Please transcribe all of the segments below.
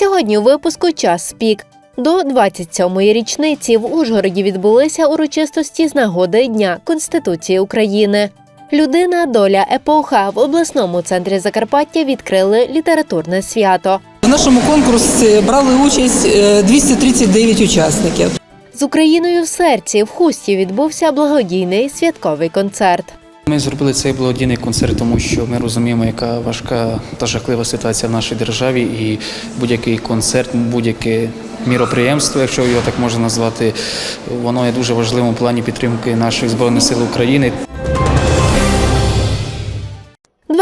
Сьогодні у випуску час пік. До 27-ї річниці в Ужгороді відбулися урочистості з нагоди Дня Конституції України. Людина, доля, епоха в обласному центрі Закарпаття відкрили літературне свято. В нашому конкурсі брали участь е, 239 учасників. З Україною в серці в хусті відбувся благодійний святковий концерт. Ми зробили цей благодійний концерт, тому що ми розуміємо, яка важка та жахлива ситуація в нашій державі, і будь-який концерт, будь-яке міроприємство, якщо його так можна назвати, воно є дуже важливим у плані підтримки наших збройних сил України.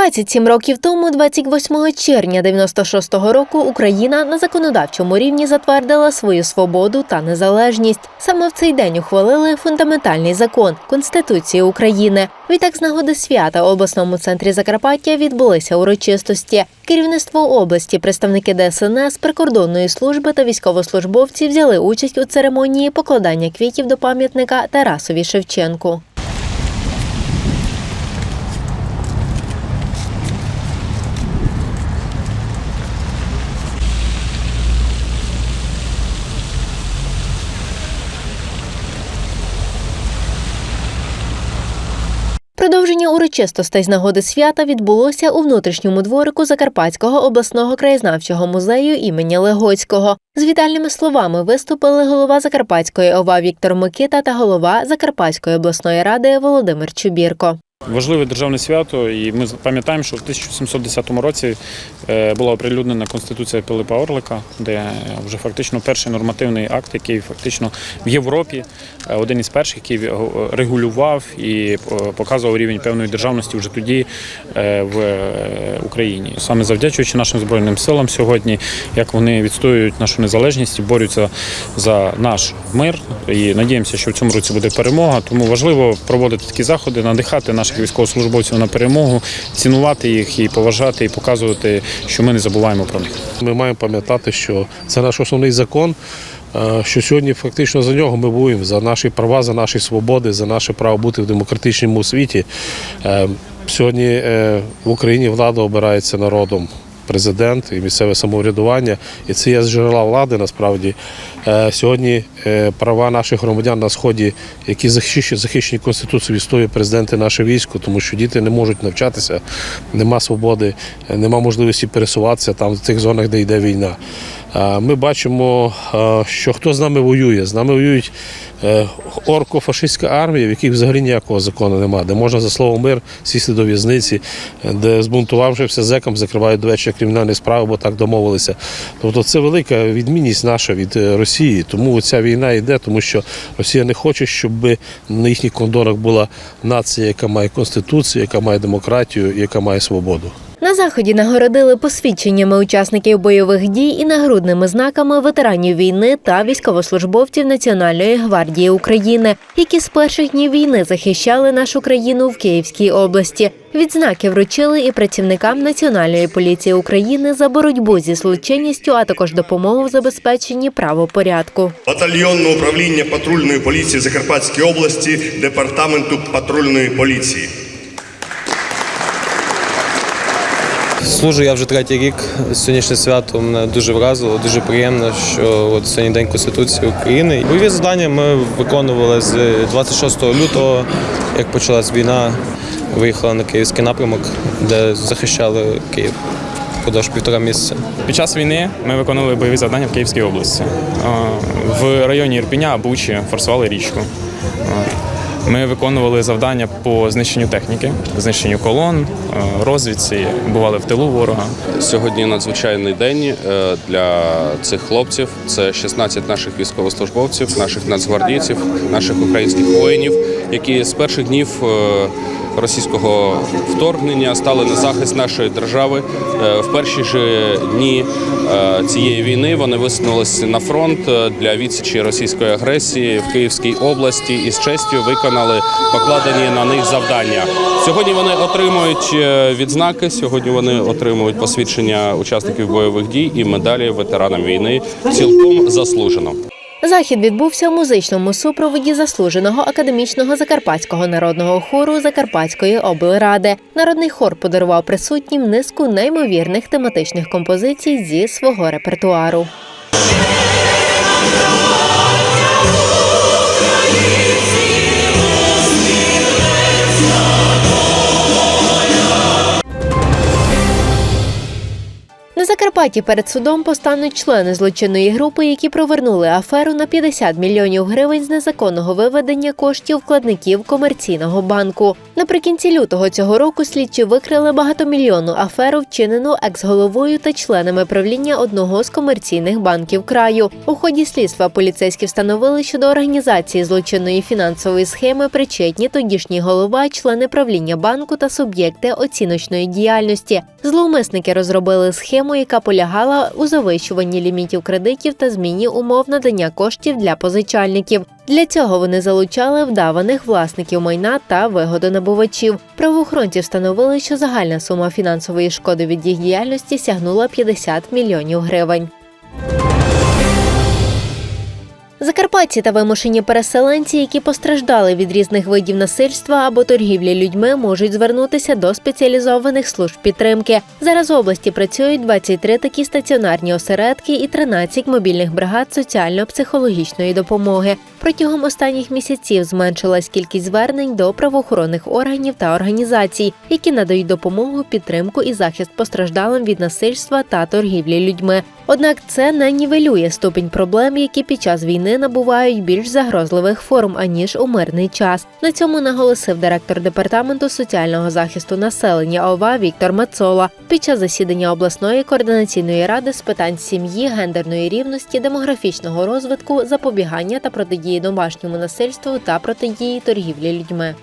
27 років тому, 28 червня 96-го року, Україна на законодавчому рівні затвердила свою свободу та незалежність. Саме в цей день ухвалили фундаментальний закон Конституції України. Відтак, з нагоди свята у обласному центрі Закарпаття відбулися урочистості. Керівництво області, представники ДСНС, прикордонної служби та військовослужбовці взяли участь у церемонії покладання квітів до пам'ятника Тарасові Шевченку. Продовження урочистостей з нагоди свята відбулося у внутрішньому дворику Закарпатського обласного краєзнавчого музею імені Легоцького. З вітальними словами виступили голова Закарпатської ОВА Віктор Микита та голова Закарпатської обласної ради Володимир Чубірко. Важливе державне свято, і ми пам'ятаємо, що в 1710 році е, була оприлюднена Конституція Пилипа Орлика, де вже фактично перший нормативний акт, який фактично в Європі е, один із перших, який регулював і е, показував рівень певної державності вже тоді в Україні. Саме завдячуючи нашим збройним силам сьогодні, як вони відстоюють нашу незалежність борються за наш мир. І надіємося, що в цьому році буде перемога. Тому важливо проводити такі заходи, надихати наших військовослужбовців на перемогу, цінувати їх і поважати, і показувати, що ми не забуваємо про них. Ми маємо пам'ятати, що це наш основний закон. е, Що сьогодні фактично за нього ми воюємо за наші права, за наші свободи, за наше право бути в демократичному світі. Е, Сьогодні е, в Україні влада обирається народом. Президент і місцеве самоврядування, і це є джерела влади. Насправді Е, сьогодні е, права наших громадян на сході, які захищені, захищені конституцією, відстоює президенти наше військо, тому що діти не можуть навчатися, нема свободи, е, нема можливості пересуватися там в тих зонах, де йде війна. Ми бачимо, що хто з нами воює. З нами воюють е, орко-фашистська армія, в яких взагалі ніякого закону немає, де можна за слово мир сісти до в'язниці, де збунтувавшися зекам закривають до вечора кримінальні справи, бо так домовилися. Тобто це велика відмінність наша від е, Росії. Тому ця війна йде, тому що Росія не хоче, щоб на їхніх кордонах була нація, яка має конституцію, яка має демократію, яка має свободу. На заході нагородили посвідченнями учасників бойових дій і нагрудними знаками ветеранів війни та військовослужбовців Національної гвардії України, які з перших днів війни захищали нашу країну в Київській області. Відзнаки вручили і працівникам Національної поліції України за боротьбу зі злочинністю, а також допомогу в забезпеченні правопорядку. Батальйонне управління патрульної поліції Закарпатської області Департаменту патрульної поліції. Служу я вже третій рік. Сьогоднішнє свято мене дуже вразило, дуже приємно, що от сьогодні день Конституції України. Бойові завдання ми виконували з 26 лютого, як почалась війна. Виїхали на київський напрямок, де захищали Київ впродовж півтора місяця. Під час війни ми виконували бойові завдання в Київській області. В районі Ірпіня, Бучі форсували річку. Ми виконували завдання по знищенню техніки, знищенню колон, е, розвідці, бували в тилу ворога. Сьогодні надзвичайний день е, для цих хлопців. Це 16 наших військовослужбовців, наших нацгвардійців, наших українських воїнів, які з перших днів е, російського вторгнення стали на захист нашої держави. В перші ж дні цієї війни вони висунулися на фронт для відсічі російської агресії в Київській області і з честю виконали покладені на них завдання. Сьогодні вони отримують е, відзнаки. Сьогодні вони отримують посвідчення учасників бойових дій і медалі ветеранам війни. Цілком заслужено. Захід відбувся у музичному супроводі заслуженого академічного закарпатського народного хору Закарпатської облради. Народний хор подарував присутнім низку неймовірних тематичних композицій зі свого репертуару. На перед судом постануть члени злочинної групи, які провернули аферу на 50 мільйонів гривень з незаконного виведення коштів вкладників комерційного банку. Наприкінці лютого цього року слідчі викрили багатомільйонну аферу, вчинену екс-головою та членами правління одного з комерційних банків краю. У ході слідства поліцейські встановили, що до організації злочинної фінансової схеми причетні тодішній голова, члени правління банку та суб'єкти оціночної діяльності. Зловмисники розробили схему, яка полягала у завищуванні лімітів кредитів та зміні умов надання коштів для позичальників. Для цього вони залучали вдаваних власників майна та вигодонабувачів. Правоохоронці встановили, що загальна сума фінансової шкоди від їх діяльності сягнула 50 мільйонів гривень. Закарпатці та вимушені переселенці, які постраждали від різних видів насильства або торгівлі людьми, можуть звернутися до спеціалізованих служб підтримки. Зараз в області працюють 23 такі стаціонарні осередки і 13 мобільних бригад соціально-психологічної допомоги. Протягом останніх місяців зменшилась кількість звернень до правоохоронних органів та організацій, які надають допомогу, підтримку і захист постраждалим від насильства та торгівлі людьми. Однак це не нівелює ступінь проблем, які під час війни набувають більш загрозливих форм аніж у мирний час. На цьому наголосив директор департаменту соціального захисту населення ОВА Віктор Мацола під час засідання обласної координаційної ради з питань сім'ї, гендерної рівності, демографічного розвитку, запобігання та протидії домашньому насильству та протидії торгівлі людьми.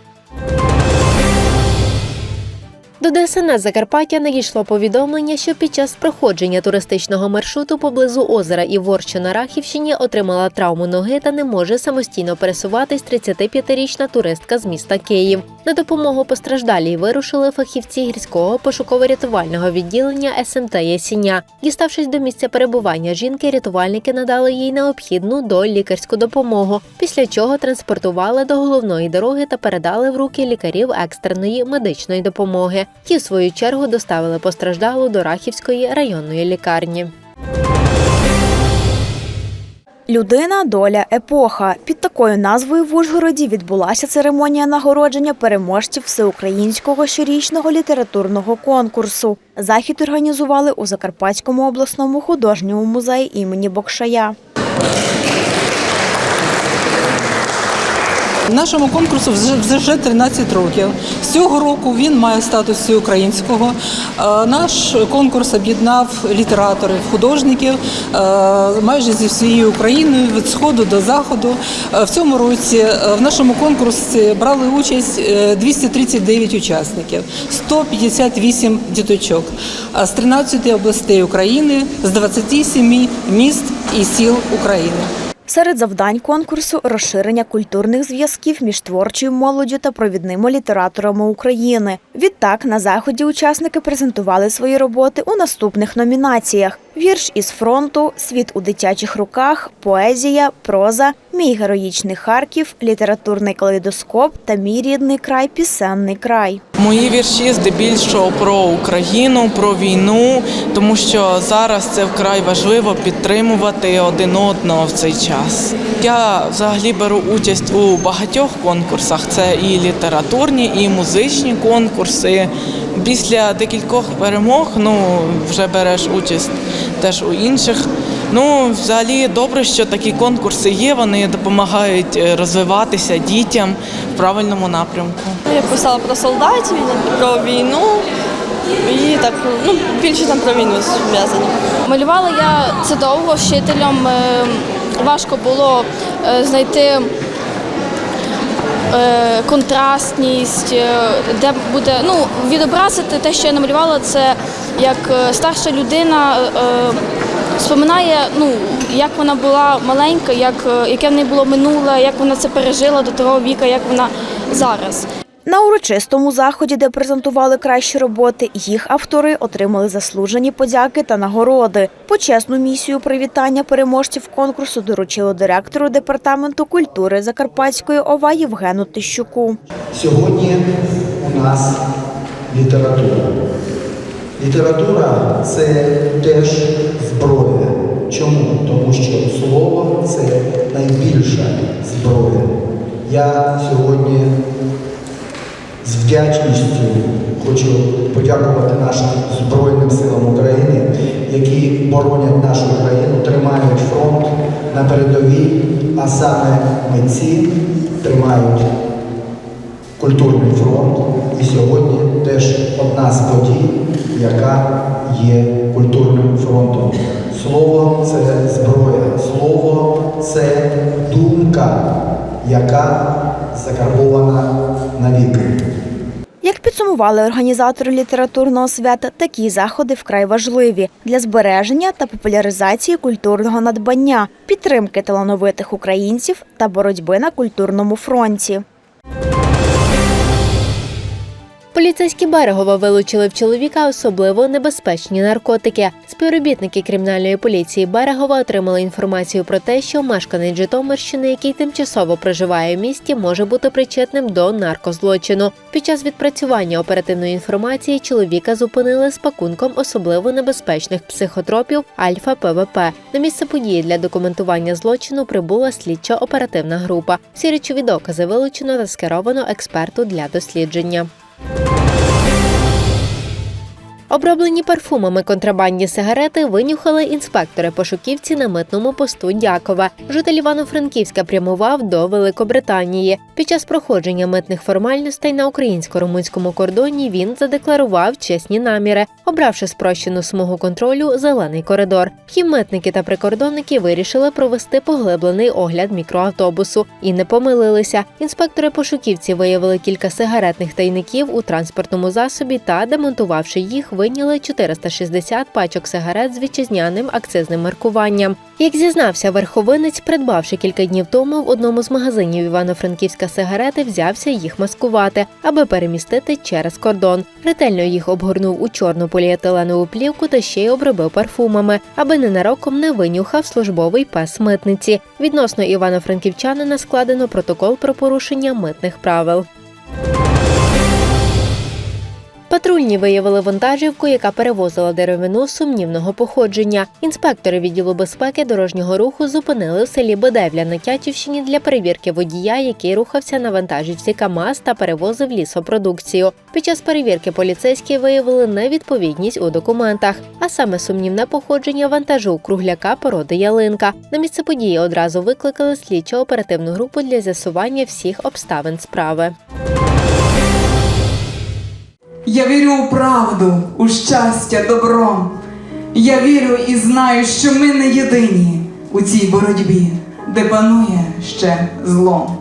До ДСНС Закарпаття надійшло повідомлення, що під час проходження туристичного маршруту поблизу озера Іворщо на Рахівщині отримала травму ноги та не може самостійно пересуватись 35-річна туристка з міста Київ. На допомогу постраждалій вирушили фахівці гірського пошуково-рятувального відділення СМТ Ясіня. Діставшись до місця перебування жінки, рятувальники надали їй необхідну до лікарську допомогу, після чого транспортували до головної дороги та передали в руки лікарів екстреної медичної допомоги. Ті, в свою чергу, доставили постраждалу до Рахівської районної лікарні. Людина, доля, епоха. Під такою назвою в Ужгороді відбулася церемонія нагородження переможців всеукраїнського щорічного літературного конкурсу. Захід організували у Закарпатському обласному художньому музеї імені Бокшая. Нашому конкурсу вже, вже 13 років. З цього року він має статус всеукраїнського. Е, Наш конкурс об'єднав літераторів, художників е, майже зі всією Україною від сходу до заходу. Е, В цьому році в нашому конкурсі брали участь е, 239 учасників, 158 діточок з 13 областей України, з 27 міст і сіл України. Серед завдань конкурсу розширення культурних зв'язків між творчою молоддю та провідними літераторами України. Відтак на заході учасники презентували свої роботи у наступних номінаціях: вірш із фронту, світ у дитячих руках, поезія, проза, мій героїчний Харків, літературний калейдоскоп та мій рідний край пісенний край. Мої вірші здебільшого про Україну, про війну, тому що зараз це вкрай важливо підтримувати один одного в цей час. Я взагалі беру участь у багатьох конкурсах. Це і літературні, і музичні конкурси. Після декількох перемог ну вже береш участь теж у інших. Ну, взагалі добре, що такі конкурси є. Вони допомагають е, розвиватися дітям в правильному напрямку. Я писала про солдатів, про війну і так ну більше там про війну зв'язані. Малювала я це довго вчителям. е, Важко було е, знайти контрастність, е, де буде ну відобразити те, що я намалювала, це як е, старша людина. е, Споминає, ну як вона була маленька, як е, яке в неї було минуле, як вона це пережила до того віка, як вона зараз. На урочистому заході, де презентували кращі роботи, їх автори отримали заслужені подяки та нагороди. Почесну місію привітання переможців конкурсу доручило директору департаменту культури Закарпатської ОВА Євгену Тищуку. Сьогодні у нас література. Література це теж зброя. Чому? Тому що слово це найбільша зброя. Я сьогодні вдячністю хочу подякувати нашим Збройним силам України, які боронять нашу країну, тримають фронт на передовій, а саме митці тримають культурний фронт. І сьогодні теж одна з подій, яка є культурним фронтом. Слово це зброя, слово це думка, яка закарбована навіки. Як підсумували організатори літературного свята, такі заходи вкрай важливі для збереження та популяризації культурного надбання, підтримки талановитих українців та боротьби на культурному фронті. Поліцейські Берегова вилучили в чоловіка особливо небезпечні наркотики. Співробітники кримінальної поліції Берегова отримали інформацію про те, що мешканець Житомирщини, який тимчасово проживає в місті, може бути причетним до наркозлочину. Під час відпрацювання оперативної інформації чоловіка зупинили з пакунком особливо небезпечних психотропів Альфа ПВП. На місце події для документування злочину прибула слідча оперативна група. Всі речові докази вилучено та скеровано експерту для дослідження. Оброблені парфумами контрабандні сигарети винюхали інспектори пошуківці на митному посту Дякова. Житель Івано-Франківська прямував до Великобританії. Під час проходження митних формальностей на українсько-румунському кордоні він задекларував чесні наміри, обравши спрощену смугу контролю зелений коридор. Втім, митники та прикордонники вирішили провести поглиблений огляд мікроавтобусу і не помилилися. Інспектори пошуківці виявили кілька сигаретних тайників у транспортному засобі та, демонтувавши їх, вийняли 460 пачок сигарет з вітчизняним акцизним маркуванням. Як зізнався верховинець, придбавши кілька днів тому в одному з магазинів Івано-Франківська сигарети, взявся їх маскувати, аби перемістити через кордон. Ретельно їх обгорнув у чорну поліетиленову плівку та ще й обробив парфумами, аби ненароком не винюхав службовий пес митниці. Відносно івано-франківчанина складено протокол про порушення митних правил. Патрульні виявили вантажівку, яка перевозила деревину сумнівного походження. Інспектори відділу безпеки дорожнього руху зупинили в селі Бедевля на Тячівщині для перевірки водія, який рухався на вантажівці КАМАЗ та перевозив лісопродукцію. Під час перевірки поліцейські виявили невідповідність у документах, а саме сумнівне походження вантажу кругляка породи ялинка. На місце події одразу викликали слідчо оперативну групу для з'ясування всіх обставин справи. Я вірю у правду, у щастя, добро. Я вірю і знаю, що ми не єдині у цій боротьбі, де панує ще зло.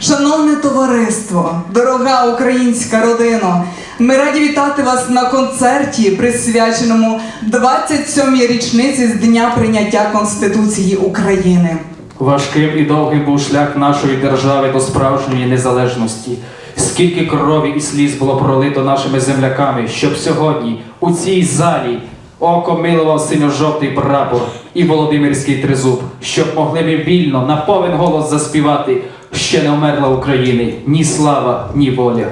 Шановне товариство, дорога українська родина, ми раді вітати вас на концерті, присвяченому 27-й річниці з дня прийняття Конституції України. Важким і довгим був шлях нашої держави до справжньої незалежності. Скільки крові і сліз було пролито нашими земляками, щоб сьогодні у цій залі око милував синьо-жовтий прапор і Володимирський тризуб, щоб могли ми вільно на повен голос заспівати ще не вмерла України ні слава, ні воля.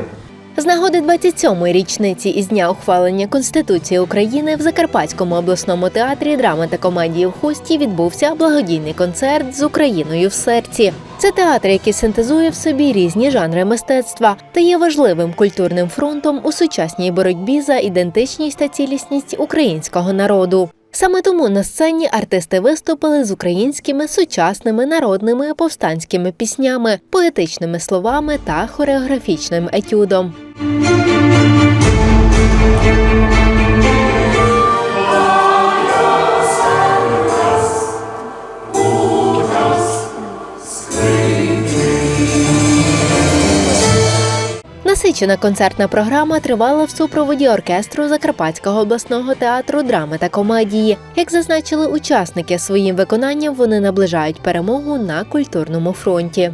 З нагоди 27-ї річниці із дня ухвалення Конституції України в Закарпатському обласному театрі драми та комедії в Хусті відбувся благодійний концерт з Україною в серці. Це театр, який синтезує в собі різні жанри мистецтва та є важливим культурним фронтом у сучасній боротьбі за ідентичність та цілісність українського народу. Саме тому на сцені артисти виступили з українськими сучасними народними повстанськими піснями, поетичними словами та хореографічним етюдом. Насичена концертна програма тривала в супроводі оркестру Закарпатського обласного театру драми та комедії. Як зазначили учасники, своїм виконанням вони наближають перемогу на культурному фронті.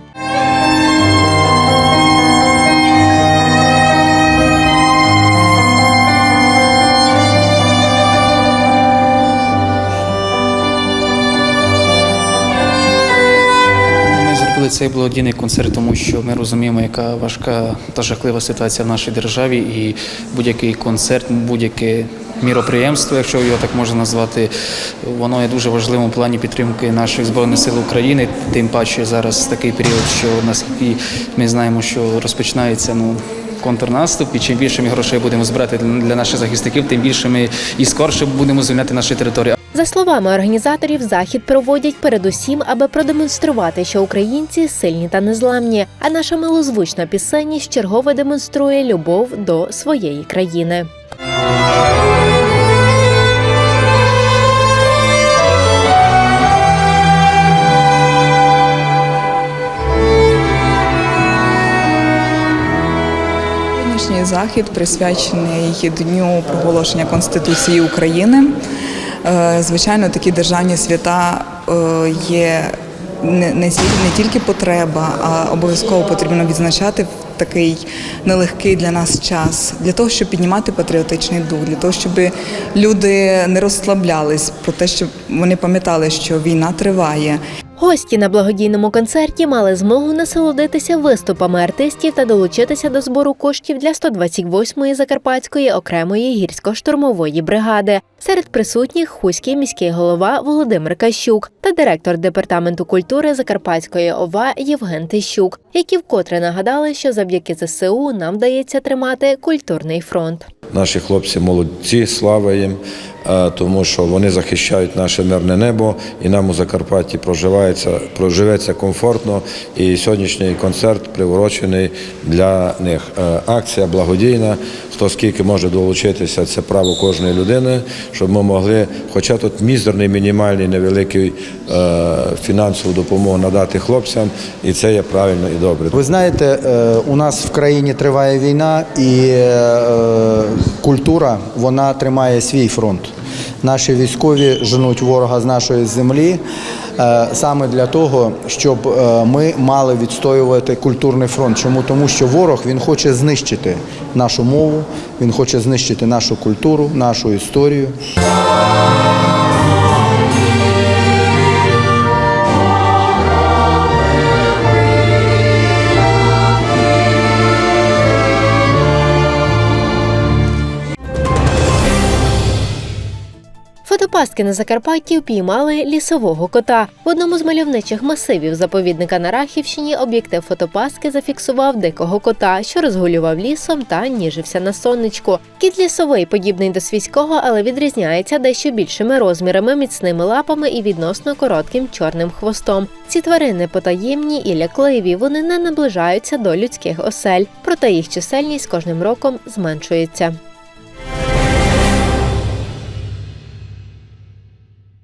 Цей благодійний концерт, тому що ми розуміємо, яка важка та жахлива ситуація в нашій державі, і будь-який концерт, будь-яке міроприємство, якщо його так можна назвати, воно є дуже важливим у плані підтримки наших збройних сил України. Тим паче зараз такий період, що наскільки ми знаємо, що розпочинається ну. Контрнаступ, і чим більше ми грошей будемо збирати для наших захисників, тим більше ми і скорше будемо звільняти наші території. За словами організаторів, захід проводять передусім, аби продемонструвати, що українці сильні та незламні. А наша милозвучна пісенність чергове демонструє любов до своєї країни. Сьогоднішній захід присвячений Дню проголошення Конституції України. Е, Звичайно, такі державні свята е, є не, тільки- потреба, а обов'язково потрібно відзначати такий нелегкий для нас час, для того, щоб піднімати патріотичний дух, для того, щоб люди не розслаблялись про те, щоб вони пам'ятали, що війна триває. Гості на благодійному концерті мали змогу насолодитися виступами артистів та долучитися до збору коштів для 128-ї закарпатської окремої гірсько-штурмової бригади. Серед присутніх хуський міський голова Володимир Кащук та директор департаменту культури Закарпатської ОВА Євген Тищук, які вкотре нагадали, що завдяки ЗСУ нам вдається тримати культурний фронт. Наші хлопці молодці, слава їм, е, тому що вони захищають наше мирне небо, і нам у Закарпатті проживається, проживеться комфортно. І сьогоднішній концерт приурочений для них. Е, Акція благодійна. Хто скільки може долучитися, це право кожної людини, щоб ми могли, хоча тут мізерний, мінімальний, невеликий е, фінансову допомогу надати хлопцям, і це є правильно і добре. Ви знаєте, у нас в країні триває війна, і культура вона тримає свій фронт. Наші військові женуть ворога з нашої землі е, саме для того, щоб е, ми мали відстоювати культурний фронт. Чому? Тому що ворог він хоче знищити нашу мову, він хоче знищити нашу культуру, нашу історію. Фотопастки на Закарпатті впіймали лісового кота. В одному з мальовничих масивів заповідника на Рахівщині об'єктив фотопастки зафіксував дикого кота, що розгулював лісом та ніжився на сонечку. Кіт лісовий подібний до свійського, але відрізняється дещо більшими розмірами, міцними лапами і відносно коротким чорним хвостом. Ці тварини потаємні і лякливі. Вони не наближаються до людських осель, проте їх чисельність кожним роком зменшується.